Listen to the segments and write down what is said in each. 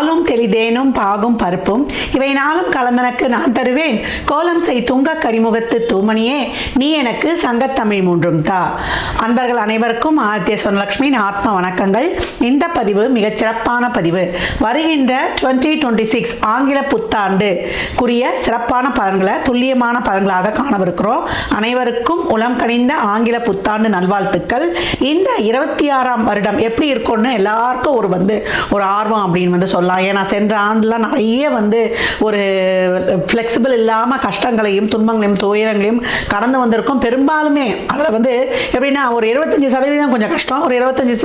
பாலும் தெளிதேனும் பாகும் பருப்பும் இவை நாளும் கலந்தனக்கு நான் தருவேன். கோலம் செய் துங்க கரிமுகத்து தூமணியே நீ எனக்கு சங்கத்தமிழ் மூன்றும் தா. அன்பர்கள் அனைவருக்கும் ஆதித்ய சொன்னலட்சுமியின் ஆத்ம வணக்கங்கள். இந்த பதிவு மிகச் சிறப்பான பதிவு. வருகின்ற டுவெண்ட்டி டுவெண்ட்டி சிக்ஸ் ஆங்கில புத்தாண்டு குறிய சிறப்பான பலன்களை துல்லியமான பலன்களாக காணவிருக்கிறோம். அனைவருக்கும் உளம் கணிந்த ஆங்கில புத்தாண்டு நல்வாழ்த்துக்கள். இந்த இருபத்தி ஆறாம் வருடம் எப்படி இருக்கும்னு எல்லாருக்கும் ஒரு வந்து ஒரு ஆர்வம் அப்படின்னு வந்து சொல்லலாம். ஏன்னா சென்ற ஆண்டுலாம் நிறைய வந்து ஒரு ஃப்ளெக்சிபிள் இல்லாமல் கஷ்டங்களையும் துன்பங்களையும் துயரங்களையும் கடந்து வந்திருக்கும். பெரும்பாலுமே அதில் வந்து எப்படின்னா ஒரு இருபத்தஞ்சி சதவீதம் கொஞ்சம் கஷ்டம் ஒரு இருபத்தஞ்சி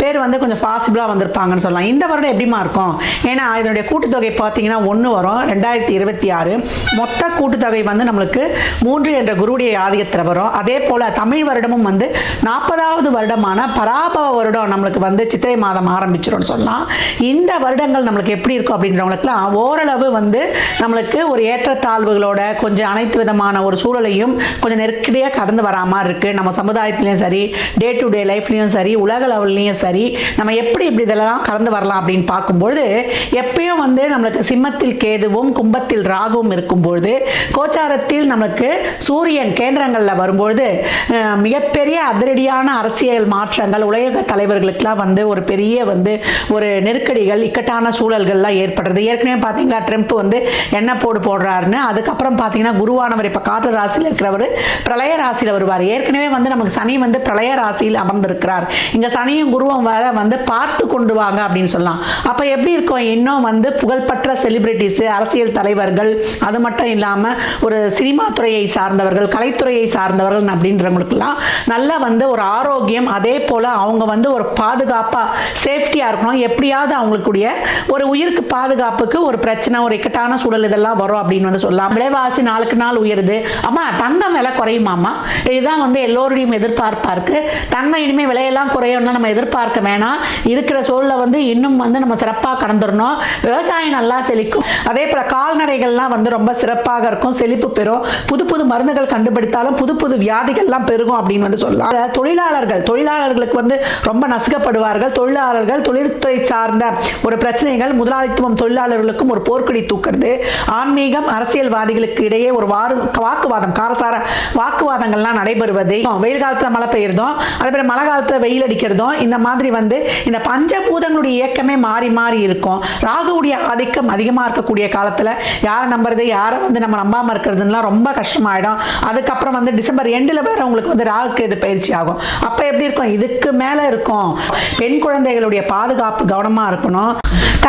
பேர் வந்து கொஞ்சம் பாசிபிளாக வந்திருப்பாங்கன்னு சொல்லலாம். இந்த வருடம் எப்படிமா இருக்கும்? ஏன்னா இதனுடைய கூட்டுத்தொகை பார்த்தீங்கன்னா ஒன்று வரும் ரெண்டாயிரத்தி இருபத்தி ஆறு. மொத்த கூட்டுத்தொகை வந்து நம்மளுக்கு மூன்று என்ற குருடைய ஆதிக்கத்தில் வரும். அதே போல் தமிழ் வருடமும் வந்து நாற்பதாவது வருடமான பராபவ வருடம் நம்மளுக்கு வந்து சித்திரை மாதம் ஆரம்பிச்சிரும்னு சொல்லலாம். இந்த வருடங்கள் நம்மளுக்கு எப்படி இருக்கும் அப்படின்றவங்களுக்குலாம் ஓரளவு வந்து நம்மளுக்கு ஒரு ஏற்றத்தாழ்வுகளோட கொஞ்சம் அனைத்து விதமான ஒரு சூழலையும் கொஞ்சம் நெருக்கடியாக கடந்து வரா மாதிரி இருக்குது நம்ம சமுதாயத்துலேயும் சரி டே டு டே லைஃப்லேயும் சரி உலக லெவல்லையும் சரி நம்ம எப்படி இப்படி இதெல்லாம் கடந்து வரலாம் அப்படின்னு பார்க்கும்பொழுது எப்பயும் வந்து நம்மளுக்கு சிம்மத்தில் கேதுவும் கும்பத்தில் ராகுவும் இருக்கும்பொழுது கோச்சாரத்தில் நமக்கு சூரியன் கேந்திரங்களில் வரும்பொழுது மிகப்பெரிய அதிரடியான அரசியல் மாற்றங்கள் உலக தலைவர்களுக்கெல்லாம் வந்து ஒரு பெரிய வந்து ஒரு நெருக்கடிகள் இக்கட்டான சூழல்கள்லாம் ஏற்படுறது. ஏற்கனவே பார்த்தீங்களா ட்ரம்ப் வந்து என்ன போடு போடுறாருன்னு. அதுக்கப்புறம் பார்த்தீங்கன்னா குருவானவர் இப்போ காற்று ராசியில் இருக்கிறவர் பிரளய ராசியில் வருவார். ஏற்கனவே வந்து நமக்கு சனி வந்து பிரளய ராசியில் அமர்ந்திருக்கிறார். இங்கே சனியும் குருவும் வேற வந்து பார்த்து கொண்டு வாங்க அப்படின்னு சொல்லலாம். அப்போ எப்படி இருக்கும்? இன்னும் வந்து புகழ்பெற்ற செலிபிரிட்டிஸு அரசியல் தலைவர்கள் அது மட்டும் இல்லாமல் ஒரு சினிமா துறையை சார்ந்தவர்கள் கலைத்துறையை சார்ந்தவர்கள் அப்படின்றவங்களுக்கெல்லாம் நல்லா வந்து ஒரு ஆரோக்கியம். அதே போல் அவங்க வந்து ஒரு பாதுகாப்பாக சேஃப்டியாக இருக்கணும். எப்படியாவது அவங்களுக்குடைய ஒரு உயிருக்கு பாதுகாப்புக்கு ஒரு பிரச்சனை ஒரு இக்கட்டான சூழல் இதெல்லாம் வரும் அப்படின்னு வந்து சொல்லலாம். விலைவாசி நாளுக்கு நாள் உயருது. அம்மா தங்கம் விலை குறையுமாம்மா? இதுதான் வந்து எல்லோருடையும் எதிர்பார்ப்பா இருக்கு தங்கம் இனிமேல் விலையெல்லாம் குறையும்னா நம்ம எதிர்பார்க்க வேணாம். இருக்கிற சூழலை வந்து இன்னும் வந்து நம்ம சிறப்பாக கடந்துடணும். விவசாயம் நல்லா செழிக்கும். அதே போல் கால்நடைகள்லாம் வந்து ரொம்ப சிறப்பாக இருக்கும். செழிப்பு பெறும். புது புது மருந்துகள் கண்டுபிடித்தாலும் புது புது வியாதிகள்லாம் பெருகும் அப்படின்னு வந்து சொல்லலாம். தொழிலாளர்கள் தொழிலாளர்களுக்கு வந்து ரொம்ப நசுக்கப்படுவார்கள். தொழிலாளர்கள் தொழில்துறை சார்ந்த ஒரு பிரச்சனைகள் முதலாளித்துவம் தொழிலாளர்களுக்கும் ஒரு போர்க்கடி தூக்குறது ஆன்மீகம் அரசியல்வாதிகளுக்கு இடையே ஒரு வாரு வாக்குவாதம் காரசார வாக்குவாதங்கள்லாம் நடைபெறுவது வெயில் காலத்தில் மழை பெய்யறதும் அதே போல மழை காலத்தில் வெயில் அடிக்கிறதும் இந்த மாதிரி வந்து இந்த பஞ்சபூதங்களுடைய இயக்கமே மாறி மாறி இருக்கும். ராகுவுடைய ஆதிக்கம் அதிகமாக இருக்கக்கூடிய காலத்தில் யாரை நம்புறது யாரை வந்து நம்ம நம்பாமல் இருக்கிறதுலாம் ரொம்ப கஷ்டமாயிடும். அதுக்கப்புறம் வந்து டிசம்பர் எண்டில் வேற உங்களுக்கு வந்து ராகுக்கு இது பயிற்சி ஆகும். அப்போ எப்படி இருக்கும்? இதுக்கு மேலே இருக்கும். பெண் குழந்தைகளுடைய பாதுகாப்பு கவனமாக இருக்கணும்.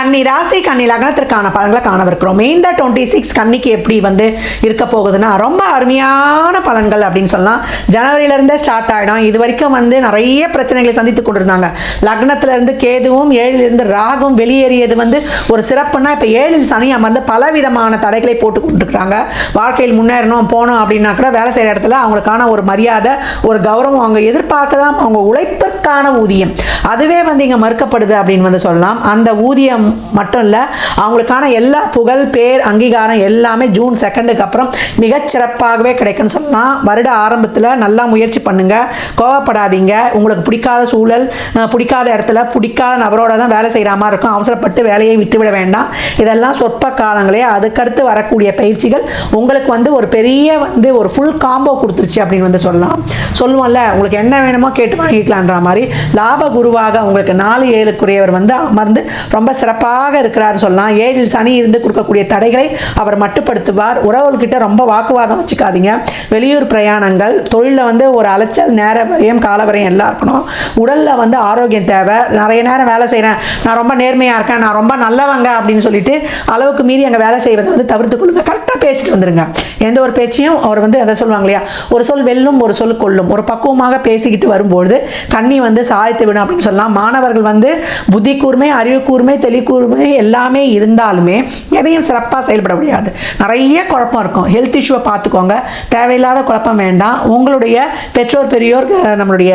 கன்னி ராசி கன்னி லக்னத்திற்கான பலன்களை காணவிருக்கிறோம். இந்த டுவெண்ட்டி சிக்ஸ் கன்னிக்கு எப்படி வந்து இருக்க போகுதுன்னா ரொம்ப அருமையான பலன்கள் அப்படின்னு சொல்லலாம். ஜனவரியிலேருந்தே ஸ்டார்ட் ஆகிடும் இது வரைக்கும் வந்து நிறைய பிரச்சனைகளை சந்தித்து கொண்டிருந்தாங்க. லக்னத்திலிருந்து கேதுவும் ஏழிலிருந்து ராகும் வெளியேறியது வந்து ஒரு சிறப்புனா இப்போ ஏழில் சனி அமர்ந்து பலவிதமான தடைகளை போட்டு கொண்டிருக்கிறாங்க. வாழ்க்கையில் முன்னேறணும் போகணும் அப்படின்னா கூட வேலை செய்கிற இடத்துல அவங்களுக்கான ஒரு மரியாதை ஒரு கௌரவம் அவங்க எதிர்பார்க்கலாம். அவங்க உழைப்பிற்கான ஊதியம். அதுவே வந்து இங்கே மறுக்கப்படுது அப்படின்னு வந்து சொல்லலாம். அந்த ஊதியம் மட்டும் இல்லை அவங்களுக்கான எல்லா புகழ் பேர் அங்கீகாரம் எல்லாமே ஜூன் செகண்டுக்கு அப்புறம் மிகச்சிறப்பாகவே கிடைக்கும்னு சொல்லலாம் வருட ஆரம்பத்தில் நல்லா முயற்சி பண்ணுங்கள் கோவப்படாதீங்க. உங்களுக்கு பிடிக்காத சூழல் பிடிக்காத இடத்துல பிடிக்காத நபரோட தான் வேலை செய்கிற மாதிரி இருக்கும். அவசரப்பட்டு வேலையை விட்டுவிட வேண்டாம். இதெல்லாம் சொற்ப காலங்களே. அதுக்கடுத்து வரக்கூடிய பயிற்சிகள் உங்களுக்கு வந்து ஒரு பெரிய வந்து ஒரு ஃபுல் காம்போ கொடுத்துருச்சு அப்படின்னு வந்து சொல்லலாம். சொல்லுவோம்ல உங்களுக்கு என்ன வேணுமோ கேட்டு வாங்கிக்கலான்ற மாதிரி லாப குருவாக உங்களுக்கு நாலு ஏழுக்குரியவர் வந்து அமர்ந்து ரொம்ப சிறப்பாக இருக்கிறார் சொல்லலாம். ஏழில் சனி இருந்து கொடுக்கக்கூடிய தடைகளை அவர் மட்டுப்படுத்துவார். உறவுகிட்ட ரொம்ப வாக்குவாதம் வச்சுக்காதீங்க. வெளியூர் பிரயாணங்கள் தொழிலில் வந்து ஒரு அலைச்சல் நேர வரையும் கால வரையும் எல்லாம் இருக்கணும். உடலில் வந்து ஆரோக்கியம் தேவை. நிறைய நேரம் வேலை செய்கிறேன் நான் ரொம்ப நேர்மையாக இருக்கேன். நான் ரொம்ப நல்லவங்க அப்படின்னு சொல்லிட்டு அளவுக்கு மீறி அங்கே வேலை செய்வதை வந்து தவிர்த்து கொள்ளுங்க. கரெக்டாக பேசிட்டு வந்துருங்க. எந்த ஒரு பேச்சையும் அவர் வந்து அதை சொல்லுவாங்க இல்லையா? ஒரு சொல் வெல்லும் ஒரு சொல் கொல்லும். ஒரு பக்குவமாக பேசிக்கிட்டு வரும்பொழுது கண்ணி வந்து சாதித்து விடும் அப்படின்னு சொல்லலாம். மாணவர்கள் வந்து புத்தி கூர்மை அறிவு கூர்மை தெளிக்கூர்மை எல்லாமே இருந்தாலுமே எதையும் சிறப்பாக செயல்பட முடியாது. நிறைய குழப்பம் இருக்கும். ஹெல்த் இஷ்யூவை பார்த்துக்கோங்க. தேவையில்லாத குழப்பம் வேண்டாம். உங்களுடைய பெற்றோர் பெரியோர் நம்மளுடைய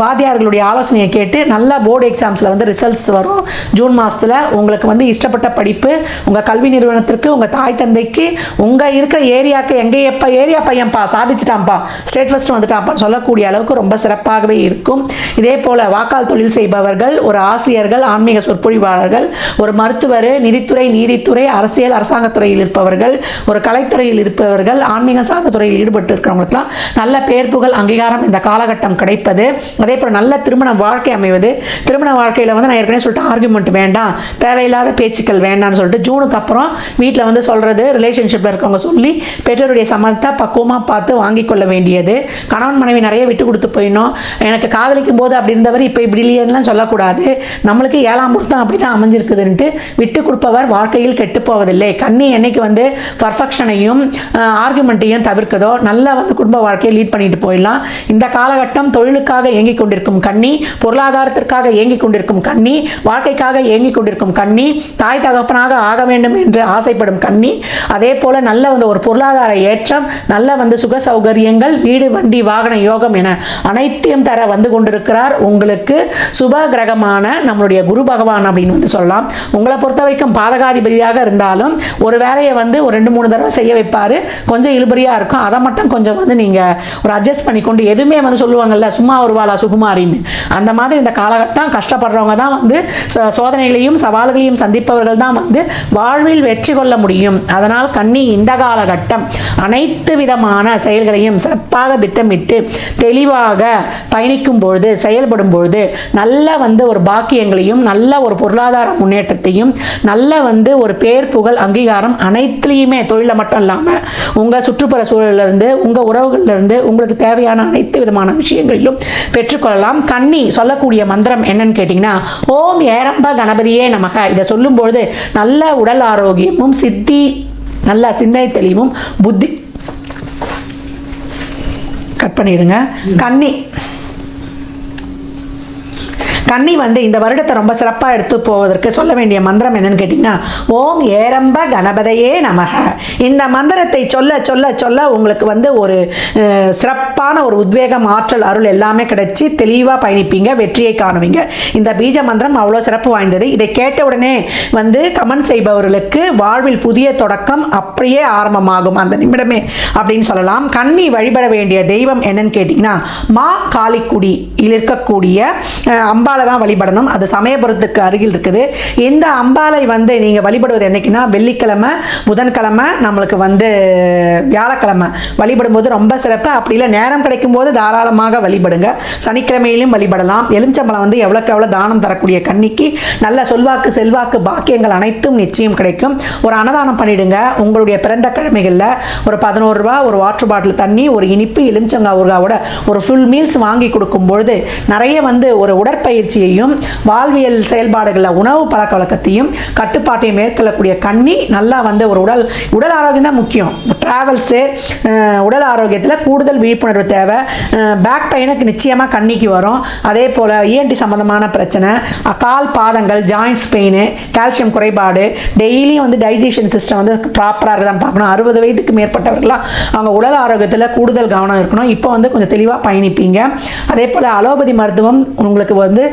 வாத்தியார்களுடைய ஆலோசனையை கேட்டு நல்ல போர்டு எக்ஸாம்ஸில் வந்து ரிசல்ட்ஸ் வரும். ஜூன் மாதத்தில் உங்களுக்கு வந்து இஷ்டப்பட்ட படிப்பு உங்கள் கல்வி நிறுவனத்திற்கு உங்கள் தாய் தந்தைக்கு உங்கள் இருக்கிற ஏரியாவுக்கு எங்கே எப்போ ஏரியா பையன்ப்பா சாதிச்சிட்டான்ப்பா ஸ்டேட் ஃபஸ்ட் வந்துட்டான்ப்பான்னு சொல்லக்கூடிய அளவுக்கு ரொம்ப சிறப்பாகவே இருக்கும். இதே போல் வாக்கால் தொழில் செய்பவர்கள் ஒரு ஆசிரியர்கள் ஆன்மீக சொற்பொழிவாளர்கள் ஒரு மருத்துவர் நிதித்துறை நீதித்துறை அரசியல் அரசாங்கத்துறையில் இருப்பவர்கள் ஒரு கலைத்துறையில் இருப்பவர்கள் ஆன்மீக சார்ந்த துறையில் ஈடுபட்டு இருக்கிறவங்களுக்குலாம் நல்ல பேர் புகழ் அங்கீகாரம் இந்த காலகட்டம் கிடைப்பது. அதே போல் நல்ல திருமண வாழ்க்கை அமைவது. திருமண வாழ்க்கையில் வந்து நான் ஏற்கனவே சொல்லிட்டு ஆர்குமெண்ட் வேண்டாம் தேவையில்லாத பேச்சுக்கள் வேண்டாம்னு சொல்லிட்டு ஜூனுக்கு அப்புறம் வீட்டில் வந்து சொல்கிறது ரிலேஷன்ஷிப்பில் இருக்கவங்க சொல்லி பெற்றோருடைய சம்மதத்தை பக்குவமாக பார்த்து வாங்கி கொள்ள வேண்டியது. கணவன் மனைவி நிறைய விட்டு கொடுத்து போயிடணும். எனக்கு காதலிக்கும் போது அப்படி இருந்தவர் இப்போ இப்படி இல்லையெல்லாம் சொல்லக்கூடாது. நம்மளுக்கு ஏழாம் பொருத்தம் அப்படி தான் அமைஞ்சிருக்குது. அமைஞ்சிருக்குதுன்ட்டு விட்டு கொடுப்பவர் வாழ்க்கையில் கெட்டு போவதில்லை. கண்ணி என்னைக்கு வந்து பர்ஃபெக்ஷனையும் ஆர்குமெண்ட்டையும் தவிர்க்கதோ நல்லா வந்து குடும்ப வாழ்க்கையை லீட் பண்ணிட்டு போயிடலாம். இந்த காலகட்டம் தொழிலுக்காக இயங்கிக் கொண்டிருக்கும் கண்ணி பொருளாதாரத்திற்காக இயங்கிக் கொண்டிருக்கும் கண்ணி வாழ்க்கைக்காக இயங்கிக் கொண்டிருக்கும் கண்ணி தாய் தகப்பனாக ஆக வேண்டும் என்று ஆசைப்படும் கண்ணி அதே போல நல்ல வந்து ஒரு பொருளாதார ஏற்றம் நல்ல வந்து சுக சௌகரியங்கள் வீடு வண்டி வாகன யோகம் என அனைத்தையும் தர வந்து கொண்டிருக்கிறார். உங்களுக்கு சுப கிரகமான நம்மளுடைய குரு பகவான் அப்படின்னு வந்து சொல்லலாம். உங்களை பொறுத்த வரைக்கும் பாதகாதிபதியாக இருந்தாலும் ஒரு வேலையை வந்து ஒரு ரெண்டு மூணு தடவை செய்ய வைப்பார். கொஞ்சம் இழுபறியாக இருக்கும். அதை மட்டும் கொஞ்சம் வந்து நீங்கள் ஒரு அட்ஜஸ்ட் பண்ணிக்கொண்டு எதுவுமே வந்து சொல்லுவாங்கல்ல சும்மா வருவாளா சுகுமாரின்னு. அந்த மாதிரி இந்த காலகட்டம் கஷ்டப்படுறவங்க தான் வந்து சோ- சோதனைகளையும் சவால்களையும் சந்திப்பவர்கள் தான் வந்து வாழ்வில் வெற்றி கொள்ள முடியும். அதனால் கண்ணி இந்த காலகட்டம் அனைத்து விதமான செயல்களையும் சிறப்பாக திட்டமிட்டு தெளிவாக பயணிக்கும் பொழுது செயல்படும் பொழுது நல்ல வந்து ஒரு பாக்கியங்களையும் நல்ல ஒரு பொருளாதார முன்னேற்றத்தையும் நல்ல வந்து ஒரு பேர் புகழ் அங்கீகாரம் அனைத்துலேயுமே தொழிலில் மட்டும் இல்லாமல் உங்கள் சுற்றுப்புற சூழலிருந்து உங்கள் உறவுகளிலிருந்து உங்களுக்கு தேவையான அனைத்து விதமான விஷயங்களிலும் பெற்றுக்கொள்ளலாம். கண்ணி சொல்லக்கூடிய மந்திரம் என்னன்னு கேட்டிங்கன்னா ஓம் ஏரம்ப கணபதியே நமக. இதை சொல்லும்பொழுது நல்ல உடல் ஆரோக்கியமும் சித்தி நல்ல சிந்தனை தெளிவும் புத்தி. கட் பண்ணிடுங்க. கன்னி. கன்னி வந்து இந்த வருடத்தை ரொம்ப சிறப்பாக எடுத்து போவதற்கு சொல்ல வேண்டிய மந்திரம் என்னன்னு கேட்டிங்கன்னா ஓம் ஏரம்ப கணபதையே நமக. இந்த மந்திரத்தை சொல்ல சொல்ல சொல்ல உங்களுக்கு வந்து ஒரு சிறப்பான ஒரு உத்வேகம் ஆற்றல் அருள் எல்லாமே கிடைச்சி தெளிவாக பயணிப்பீங்க வெற்றியை காணுவீங்க. இந்த பீஜ மந்திரம் அவ்வளோ சிறப்பு வாய்ந்தது. இதை கேட்ட உடனே வந்து கமெண்ட் செய்பவர்களுக்கு வாழ்வில் புதிய தொடக்கம் அப்படியே ஆரம்பமாகும் அந்த நிமிடமே அப்படின்னு சொல்லலாம். கன்னி வழிபட வேண்டிய தெய்வம் என்னன்னு கேட்டிங்கன்னா மா காளிக்குடியில் இருக்கக்கூடிய அம்பாள் அம்பாலை தான் வழிபடணும். அது சமயபுரத்துக்கு அருகில் இருக்குது. இந்த அம்பாளை வந்து நீங்கள் வழிபடுவது என்னைக்குன்னா வெள்ளிக்கிழமை புதன்கிழமை நம்மளுக்கு வந்து வியாழக்கிழமை. வழிபடும்போது ரொம்ப சிறப்பு. அப்படி இல்லை நேரம் கிடைக்கும் போது தாராளமாக வழிபடுங்க. சனிக்கிழமையிலும் வழிபடலாம். எலுமிச்சம்பழம் வந்து எவ்வளோக்கு எவ்வளோ தானம் தரக்கூடிய கன்னிக்கு நல்ல சொல்வாக்கு செல்வாக்கு பாக்கியங்கள் அனைத்தும் நிச்சயம் கிடைக்கும். ஒரு அன்னதானம் பண்ணிடுங்க. உங்களுடைய பிறந்த கிழமைகளில் ஒரு பதினோரு ரூபா ஒரு வாட்டர் பாட்டில் தண்ணி ஒரு இனிப்பு எலுமிச்சங்காய் ஊர்காவோட ஒரு ஃபுல் மீல்ஸ் வாங்கி கொடுக்கும் பொழுது நிறைய வந்து ஒரு உடற்பயிற்சி பயிற்சியையும் வாழ்வியல் செயல்பாடுகளில் உணவு பழக்க வழக்கத்தையும் கட்டுப்பாட்டையும் மேற்கொள்ளக்கூடிய கண்ணி நல்லா வந்து ஒரு உடல் உடல் ஆரோக்கியம் தான் முக்கியம். ட்ராவல்ஸு உடல் ஆரோக்கியத்தில் கூடுதல் விழிப்புணர்வு தேவை. பேக் பெயினுக்கு நிச்சயமாக கண்ணிக்கு வரும். அதே போல் இஎன்டி சம்மந்தமான பிரச்சனை கால் பாதங்கள் ஜாயின்ஸ் பெயின் கால்சியம் குறைபாடு டெய்லியும் வந்து டைஜஷன் சிஸ்டம் வந்து ப்ராப்பராக இருக்குதான் பார்க்கணும். அறுபது வயதுக்கு மேற்பட்டவர்களாம் அவங்க உடல் ஆரோக்கியத்தில் கூடுதல் கவனம் இருக்கணும். இப்போ வந்து கொஞ்சம் தெளிவாக பயணிப்பீங்க. அதே போல் அலோபதி மருத்துவம் உங்களுக்கு வந்து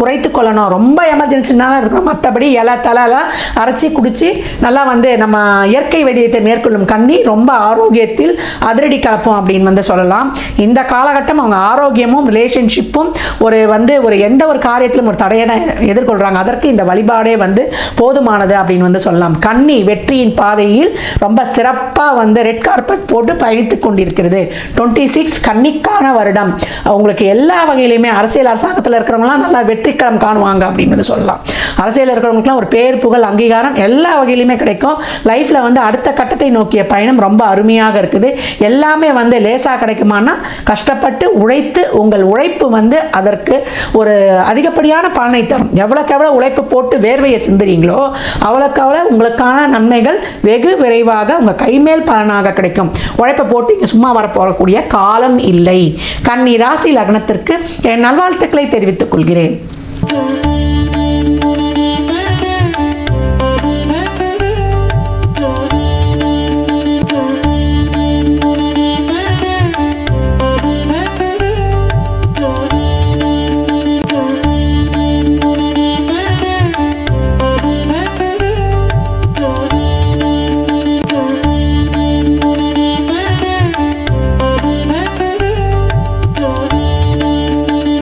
குறைத்து கொள்ளணும். ரொம்ப எமர்ஜென்சினா தான் இருக்கணும் மற்றபடி இலை தலைலாம் அரைச்சி குடித்து நல்லா வந்து நம்ம இயற்கை வைத்தியத்தை மேற்கொள்ளும் கண்ணி ரொம்ப ஆரோக்கியத்தில் அதிரடி கலப்போம் அப்படின்னு வந்து சொல்லலாம். இந்த காலகட்டம் அவங்க ஆரோக்கியமும் ரிலேஷன்ஷிப்பும் ஒரு வந்து ஒரு எந்த ஒரு காரியத்திலும் ஒரு தடையை தான் எதிர்கொள்கிறாங்க அதற்கு இந்த வழிபாடே வந்து போதுமானது அப்படின்னு வந்து சொல்லலாம். கன்னி வெற்றியின் பாதையில் ரொம்ப சிறப்பாக வந்து ரெட் கார்பெட் போட்டு பயணித்து கொண்டிருக்கிறது. டுவெண்ட்டி சிக்ஸ் கன்னிக்கான வருடம். அவங்களுக்கு எல்லா வகையிலையுமே அரசியல் அரசாங்கத்தில் இருக்கிறவங்களாம் நல்லா வெற்றிக்களம் காணுவாங்க அப்படின்னு சொல்லலாம். அரசியல் இருக்கிறவங்களுக்குலாம் ஒரு பேர் புகழ் அங்கீகாரம் எல்லா வகையிலுமே கிடைக்கும். லைஃப்பில் வந்து அடுத்த கட்டத்தை நோக்கிய பயணம் ரொம்ப அருமையாக இருக்குது. எல்லாமே வந்து லேசாக கிடைக்குமானா கஷ்டப்பட்டு உழைத்து உங்கள் உழைப்பு வந்து அதற்கு ஒரு அதிகப்படியான பலனை தரும். எவ்வளோக்கு எவ்வளோ உழைப்பு போட்டு வேர்வையை சிந்துறீங்களோ அவ்வளோக்கு அவ்வளோ உங்களுக்கான நன்மைகள் வெகு விரைவாக உங்கள் கைமேல் பலனாக கிடைக்கும். உழைப்பை போட்டு இங்கே சும்மா வரப்போகக்கூடிய காலம் இல்லை. கன்னி ராசி லக்னத்திற்கு என் நல்வாழ்த்துக்களை தெரிவித்துக் கொள்கிறேன்